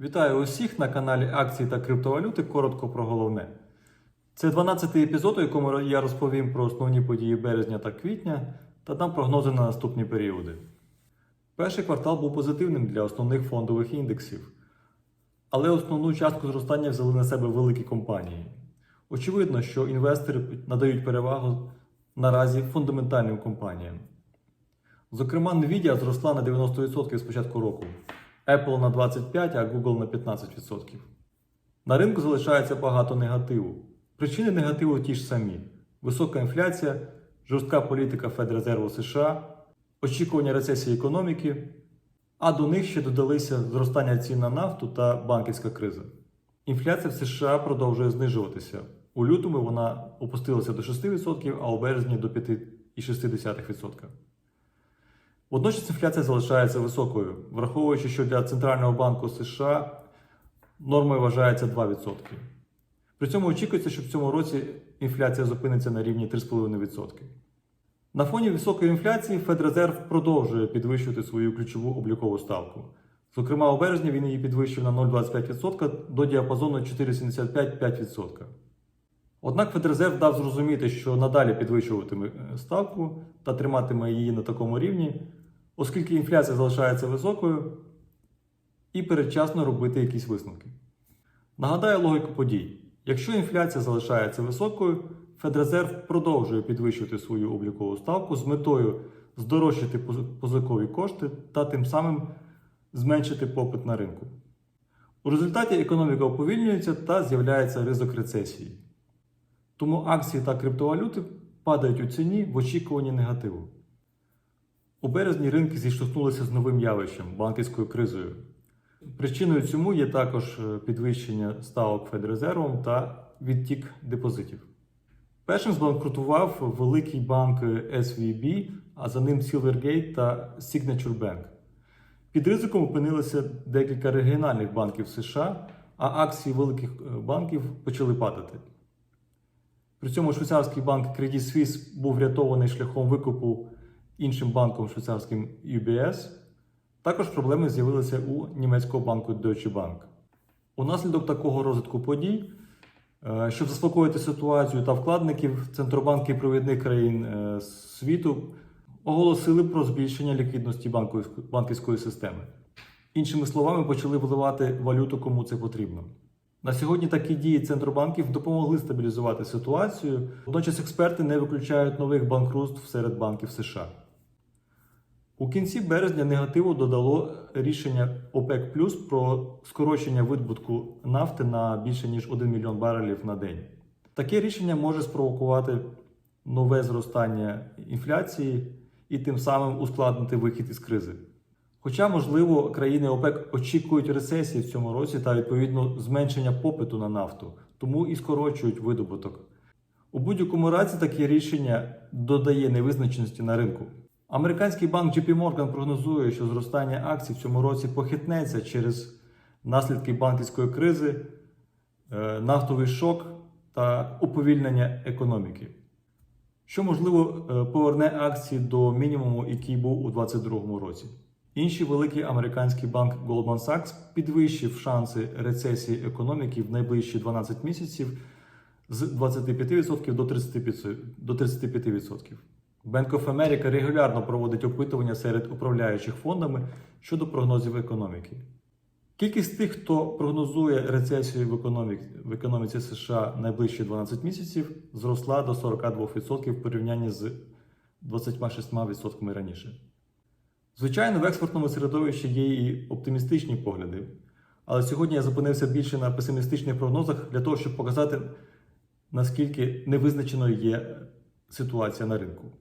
Вітаю усіх на каналі Акції та криптовалюти. Коротко про головне. Це 12-й епізод, у якому я розповім про основні події березня та квітня та дам прогнози на наступні періоди. Перший квартал був позитивним для основних фондових індексів, але основну частку зростання взяли на себе великі компанії. Очевидно, що інвестори надають перевагу наразі фундаментальним компаніям. Зокрема, Nvidia зросла на 90% з початку року, Apple на 25%, а Google на 15%. На ринку залишається багато негативу. Причини негативу ті ж самі: висока інфляція, жорстка політика Федрезерву США, очікування рецесії економіки, а до них ще додалися зростання цін на нафту та банківська криза. Інфляція в США продовжує знижуватися. У лютому вона опустилася до 6%, а у березні до 5,6%. Водночас інфляція залишається високою, враховуючи, що для Центрального банку США нормою вважається 2%. При цьому очікується, що в цьому році інфляція зупиниться на рівні 3,5%. На фоні високої інфляції Федрезерв продовжує підвищувати свою ключову облікову ставку. Зокрема, у березні він її підвищив на 0,25% до діапазону 4,75-5%. Однак Федрезерв дав зрозуміти, що надалі підвищуватиме е, ставку та триматиме її на такому рівні, оскільки інфляція залишається високою, і передчасно робити якісь висновки. Нагадаю логіку подій: якщо інфляція залишається високою, Федрезерв продовжує підвищувати свою облікову ставку з метою здорожчати позикові кошти та тим самим зменшити попит на ринку. У результаті економіка уповільнюється та з'являється ризик рецесії. Тому акції та криптовалюти падають у ціні в очікуванні негативу. У березні ринки зіштовхнулися з новим явищем банківською кризою. Причиною цьому є також е, підвищення ставок Федрезервом та відтік депозитів. Першим збанкрутував великий банк SVB, а за ним Silvergate та Signature Bank. Під ризиком опинилися декілька регіональних банків США, а акції великих е, банків почали падати. При цьому швейцарський банк Credit Suisse був врятований шляхом викупу іншим банком швейцарським UBS. Також проблеми з'явилися у німецького банку Deutsche Bank. Унаслідок такого розвитку подій, е, щоб заспокоїти ситуацію та вкладників, центробанки провідних країн е, світу оголосили про збільшення ліквідності банківської системи. Іншими словами, почали вливати валюту кому це потрібно. На сьогодні такі дії центробанків допомогли стабілізувати ситуацію. Водночас експерти не виключають нових банкрутств серед банків США. У кінці березня негативу додало рішення ОПЕК Плюс про скорочення видобутку нафти на більше ніж 1 мільйон барелів на день. Таке рішення може спровокувати нове зростання інфляції і тим самим ускладнити вихід із кризи. Хоча, можливо, країни ОПЕК очікують рецесії в цьому році та відповідно зменшення попиту на нафту, тому і скорочують видобуток. У будь-якому разі таке рішення додає невизначеності на ринку. Американський банк JP Morgan прогнозує, що зростання акцій в цьому році похитнеться через наслідки банківської кризи, е, нафтовий шок та уповільнення економіки, що можливо е, поверне акції до мінімуму, який був у 2022 році. Інший великий американський банк Goldman Sachs підвищив шанси рецесії економіки в найближчі 12 місяців з 25% до 35%. До 35%. Bank of America регулярно проводить опитування серед управляючих фондами щодо прогнозів економіки. Кількість тих, хто прогнозує рецесію в економіці, в економіці США найближчі 12 місяців, зросла до 42% в порівнянні з 26% раніше. Звичайно, в експортному середовищі є і оптимістичні погляди, але сьогодні я зупинився більше на песимістичних прогнозах для того, щоб показати, наскільки невизначеною є ситуація на ринку.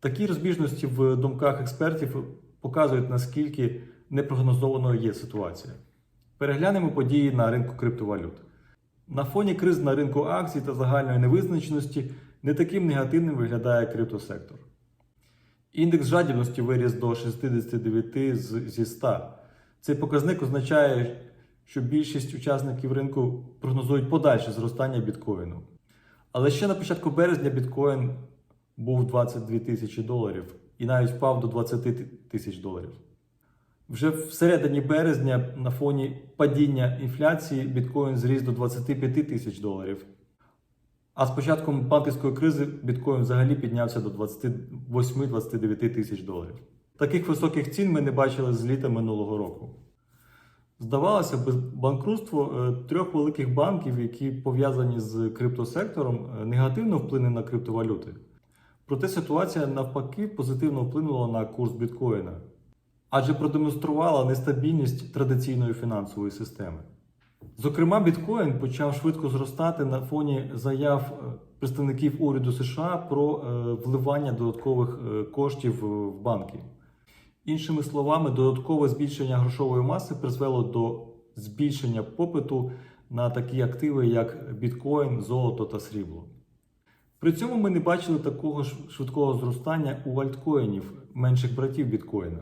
Такі розбіжності в думках експертів показують, наскільки непрогнозованою є ситуація. Переглянемо події на ринку криптовалют. На фоні криз на ринку акцій та загальної невизначеності не таким негативним виглядає криптосектор. Індекс жадібності виріс до 69 зі 100. Цей показник означає, що більшість учасників ринку прогнозують подальше зростання біткоїну. Але ще на початку березня біткоін був 22 тисячі доларів і навіть впав до 20 тисяч доларів. Вже всередині березня на фоні падіння інфляції біткоін зріс до 25 тисяч доларів. А з початком банківської кризи біткоін взагалі піднявся до 28-29 тисяч доларів. Таких високих цін ми не бачили з літа минулого року. Здавалося б, банкрутство е, трьох великих банків, які пов'язані з криптосектором, е, негативно вплине на криптовалюти. Проте ситуація навпаки позитивно вплинула на курс біткоїна, адже продемонструвала нестабільність традиційної фінансової системи. Зокрема, біткоін почав швидко зростати на фоні заяв е, представників уряду США про е, вливання додаткових е, коштів в банки. Іншими словами, додаткове збільшення грошової маси призвело до збільшення попиту на такі активи, як біткоін, золото та срібло. При цьому ми не бачили такого ж швидкого зростання у альткоїнів, менших братів біткоїна.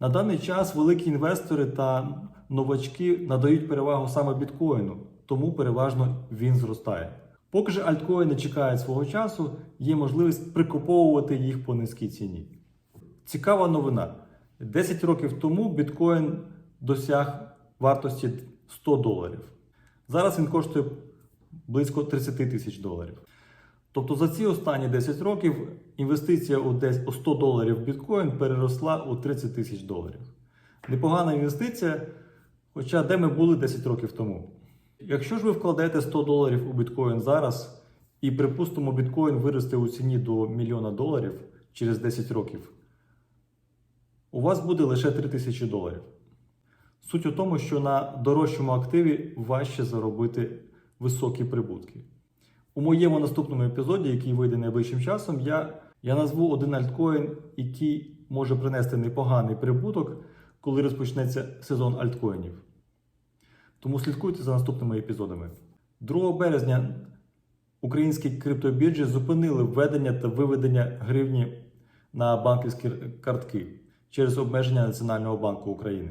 На даний час великі інвестори та новачки надають перевагу саме біткоїну, тому переважно він зростає. Поки ж альткоїни чекають свого часу, є можливість прикуповувати їх по низькій ціні. Цікава новина. 10 років тому біткоін досяг вартості 100 доларів. Зараз він коштує близько 30 тисяч доларів. Тобто за ці останні 10 років інвестиція у десь у 100 доларів в біткоін переросла у 30 тисяч доларів. Непогана інвестиція, хоча де ми були 10 років тому. Якщо ж ви вкладаєте 100 доларів у біткоін зараз, і припустимо, біткоін виросте у ціні до мільйона доларів через 10 років, у вас буде лише 3 тисячі доларів. Суть у тому, що на дорожчому активі важче заробити високі прибутки. У моєму наступному епізоді, який вийде найближчим часом, я, я назву один альткоін, який може принести непоганий прибуток, коли розпочнеться сезон альткоїнів. Тому слідкуйте за наступними епізодами. 2 березня українські криптобіржі зупинили введення та виведення гривні на банківські картки через обмеження Національного банку України.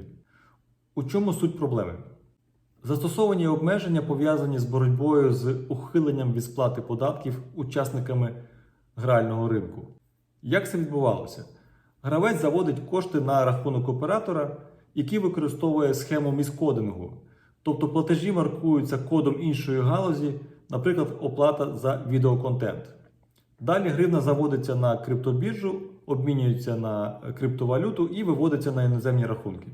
У чому суть проблеми? Застосовані обмеження пов'язані з боротьбою з ухиленням від сплати податків учасниками грального ринку. Як це відбувалося? Гравець заводить кошти на рахунок оператора, який використовує схему міскодингу, тобто платежі маркуються кодом іншої галузі, наприклад, оплата за відеоконтент. Далі гривна заводиться на криптобіржу, обмінюється на криптовалюту і виводиться на іноземні рахунки.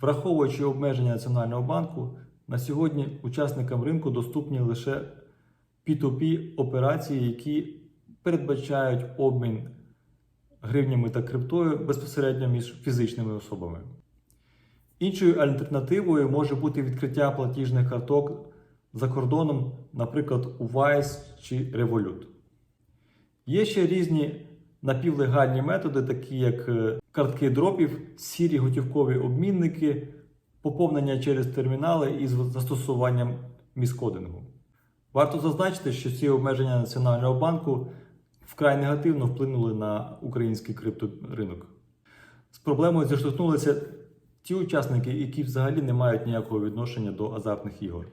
Враховуючи обмеження Національного банку, на сьогодні учасникам ринку доступні лише P2P операції, які передбачають обмін гривнями та криптою безпосередньо між фізичними особами. Іншою альтернативою може бути відкриття платіжних карток за кордоном, наприклад, у Wise чи Revolut. Є ще різні напівлегальні методи, такі як е, картки дропів, сірі готівкові обмінники, поповнення через термінали із застосуванням міскодингу. Варто зазначити, що ці обмеження Національного банку вкрай негативно вплинули на український крипторинок. З проблемою зіштовхнулися ті учасники, які взагалі не мають ніякого відношення до азартних ігор.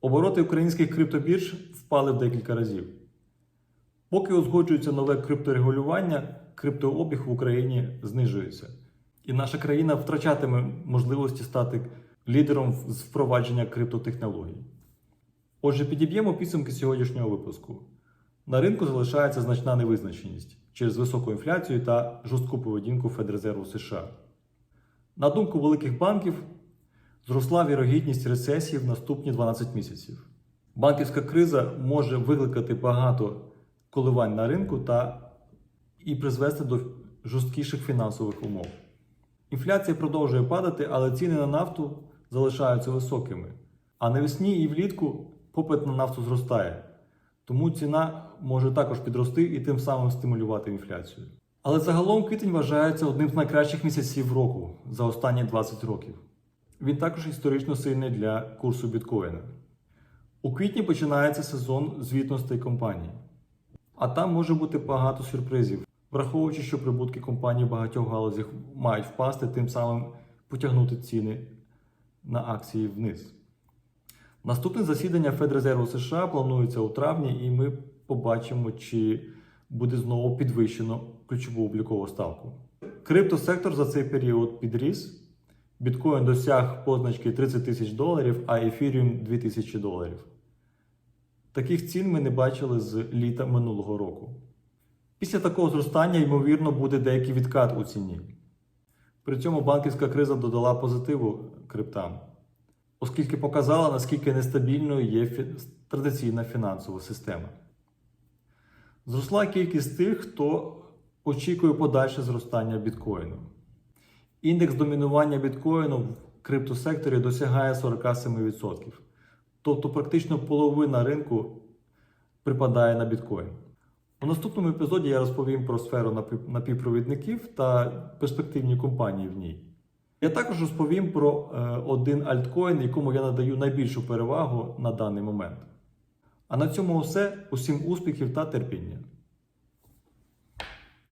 Обороти українських криптобірж впали в декілька разів. Поки узгоджується нове крипторегулювання, криптообіг в Україні знижується. І наша країна втрачатиме можливості стати лідером з впровадження криптотехнологій. Отже, підіб'ємо підсумки сьогоднішнього випуску. На ринку залишається значна невизначеність через високу інфляцію та жорстку поведінку Федрезерву США. На думку великих банків, зросла вірогідність рецесії в наступні 12 місяців. Банківська криза може викликати багато коливань на ринку та і призвести до жорсткіших фінансових умов. Інфляція продовжує падати, але ціни на нафту залишаються високими. А навесні і влітку попит на нафту зростає, тому ціна може також підрости і тим самим стимулювати інфляцію. Але загалом квітень вважається одним з найкращих місяців року за останні 20 років. Він також історично сильний для курсу біткоїна. У квітні починається сезон звітностей компаній. А там може бути багато сюрпризів, враховуючи, що прибутки компаній в багатьох галузях мають впасти, тим самим потягнути ціни на акції вниз. Наступне засідання Федрезерву США планується у травні, і ми побачимо, чи буде знову підвищено ключову облікову ставку. Криптосектор за цей період підріс. Біткоін досяг позначки 30 тисяч доларів, а ефіріум 2 тисячі доларів. Таких цін ми не бачили з літа минулого року. Після такого зростання, ймовірно, буде деякий відкат у ціні. При цьому банківська криза додала позитиву криптам, оскільки показала, наскільки нестабільною є фі- традиційна фінансова система. Зросла кількість тих, хто очікує подальше зростання біткоїну. Індекс домінування біткоїну в криптосекторі досягає 47%. Тобто практично половина ринку припадає на біткоін. У наступному епізоді я розповім про сферу напівпровідників та перспективні компанії в ній. Я також розповім про е, один альткоін, якому я надаю найбільшу перевагу на даний момент. А на цьому все. Усім успіхів та терпіння.